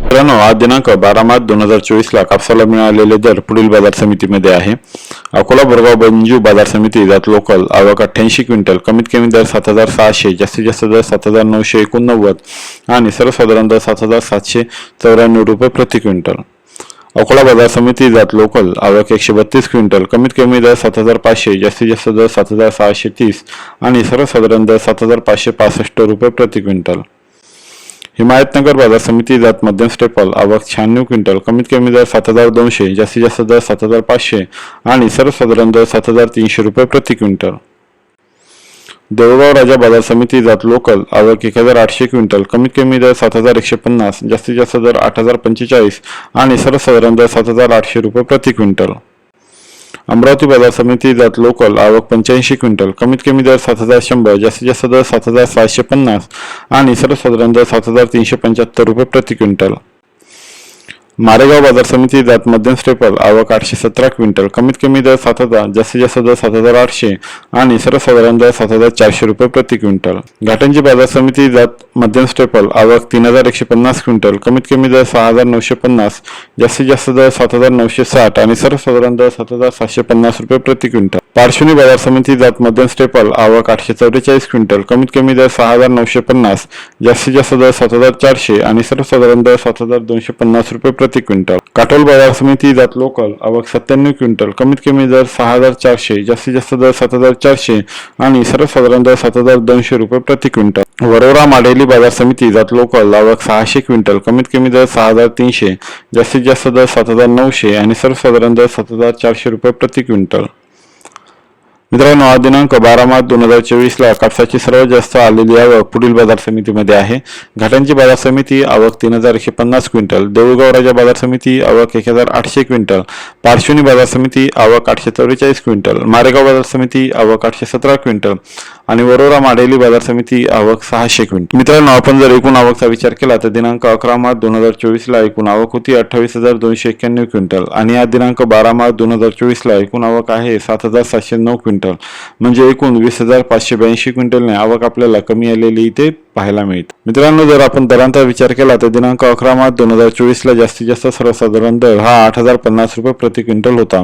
मित्रांनो आज दिनांक बारा मार्च दोन हजार चोवीस ला कापसाला मिळालेले दर पुढील बाजार समितीमध्ये आहे. अकोला बोरगाव बंजू बाजार समिती जात लोकल आवक अठ्ठ्याऐंशी क्विंटल कमीत कमी दर सात हजार सहाशे जास्तीत जास्त दर सात हजार नऊशे एकोणनव्वद आणि सर्वसाधारण दर सात हजार सातशे चौऱ्याण्णव रुपये प्रति क्विंटल. अकोला बाजार समिती जात लोकल आवक एकशे बत्तीस क्विंटल कमीत कमी दर सात हजार पाचशे जास्तीत जास्त दर सात हजार सहाशे तीस आणि सर्वसाधारण दर सात हजार पाचशे पासष्ट रुपये प्रति क्विंटल. हिमायतनगर बाजार समिती जात मध्यम स्टेपल आवक शहाण्णव क्विंटल कमीत कमी दर सात हजार दोनशे जास्तीत जास्त दर सात हजार पाचशे आणि सर्वसाधारण दर सात हजार तीनशे रुपये प्रति क्विंटल. देवगाव राजा बाजार समिती जात लोकल आवक एक हजार आठशे क्विंटल कमीत कमी दर सात हजार एकशे पन्नास जास्तीत जास्त दर आठ हजार पंचेचाळीस आणि सर्वसाधारण दर सात हजार आठशे रुपये प्रति क्विंटल. अमरावती बाजार समिती जात लोकल आवक पंच्याऐंशी क्विंटल कमीत कमी दर सात हजार शंभर जास्तीत जास्त दर सात हजार सहाशे पन्नास आणि सर्वसाधारण दर सात हजार तीनशे पंच्याहत्तर रुपये प्रति क्विंटल. मारेगाव बाजार समिती जात मध्यम स्टेपल आवक आठशे सतरा क्विंटल. कमीत कमी दर सात हजार जास्तीत जास्त दर सात हजार आठशे आणि सर्वसाधारण दर सात हजार चारशे रुपये प्रति क्विंटल. घाटंजी बाजार समिती जात मध्यम स्टेपल आवक तीन हजार एकशे पन्नास क्विंटल. कमीत कमी दर सहा हजार नऊशे पन्नास जास्तीत जास्त दर सात हजार नऊशे साठ आणि सर्वसाधारण दर सात हजार सातशे पन्नास रुपये प्रति क्विंटल. पार्श्वनी बाजार समिती जात मध्यम स्टेपल आवक आठशे चौवेचाळीस क्विंटल कमीत कमी दर सहा हजार नऊशे पन्नास जास्तीत जास्त दर सात हजार चारशे आणि सर्वसाधारण दर सात हजार दोनशे पन्नास रुपये प्रति क्विंटल. काटोल बाजार समिती जात लोकल आवक सत्त्याण्णव क्विंटल कमीत कमी दर सहा हजार चारशे जास्तीत जास्त दर सात हजार चारशे आणि सर्वसाधारण दर सात हजार दोनशे रुपये प्रति क्विंटल. वरोरा माडेली बाजार समिती जात लोकल आवक सहाशे क्विंटल कमीत कमी दर सहा हजार तीनशे जास्तीत जास्त दर सात हजार नऊशे आणि सर्वसाधारण दर सात हजार चारशे रुपये प्रति क्विंटल. मित्रांनो आज दिनांक बारा मार्च दोन हजार चोवीसला कापसाची सर्वात जास्त आलेली आवक पुढील बाजार समितीमध्ये आहे. घाटांची बाजार समिती आवक तीन हजार एकशे पन्नास क्विंटल देऊळगाव राजा बाजार समिती आवक एक हजार आठशे क्विंटल पार्श्वनी बाजार समिती आवक आठशे चौवेचाळीस क्विंटल मारेगाव बाजार समिती आवक आठशे सतरा क्विंटल आणि वरोरा माडेली बाजार समिती आवक सहाशे क्विंटल. मित्रांनो आपण जर एकूण आवकचा विचार केला तर दिनांक अकरा मार्च दोन हजार चोवीस ला एकूण आवक होती अठ्ठावीस हजार दोनशे एक्क्याण्णव क्विंटल आणि या दिनांक बारा मार्च दोन हजार चोवीस ला एकूण आवक आहे सात हजार सातशे नऊ क्विंटल. म्हणजे एकूण वीस हजार पाचशे ब्याऐंशी क्विंटलने आवक आपल्याला कमी आलेली इथे पाहायला मिळते. मित्रांनो जर आपण दरांचा विचार केला तर दिनांक अकरा मार्च दोन हजार चोवीस ला जास्तीत जास्त सर्वसाधारण दर हा आठ हजार पन्नास रुपये प्रति क्विंटल होता.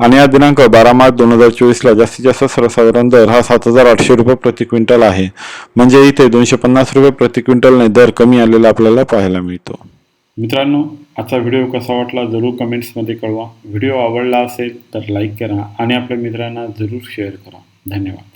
आणि या दिनांक बारा मार्च दोन हजार चोवीसला जास्तीत जास्त सर्वसाधारण दर हा सात हजार आठशे रुपये प्रति क्विंटल आहे. म्हणजे इथे दोनशे पन्नास रुपये प्रति क्विंटलने दर कमी आलेला आपल्याला पाहायला मिळतो. मित्रांनो आजचा व्हिडिओ कसा वाटला जरूर कमेंट्समध्ये कळवा. व्हिडिओ आवडला असेल तर लाईक करा आणि आपल्या मित्रांना जरूर शेअर करा. धन्यवाद.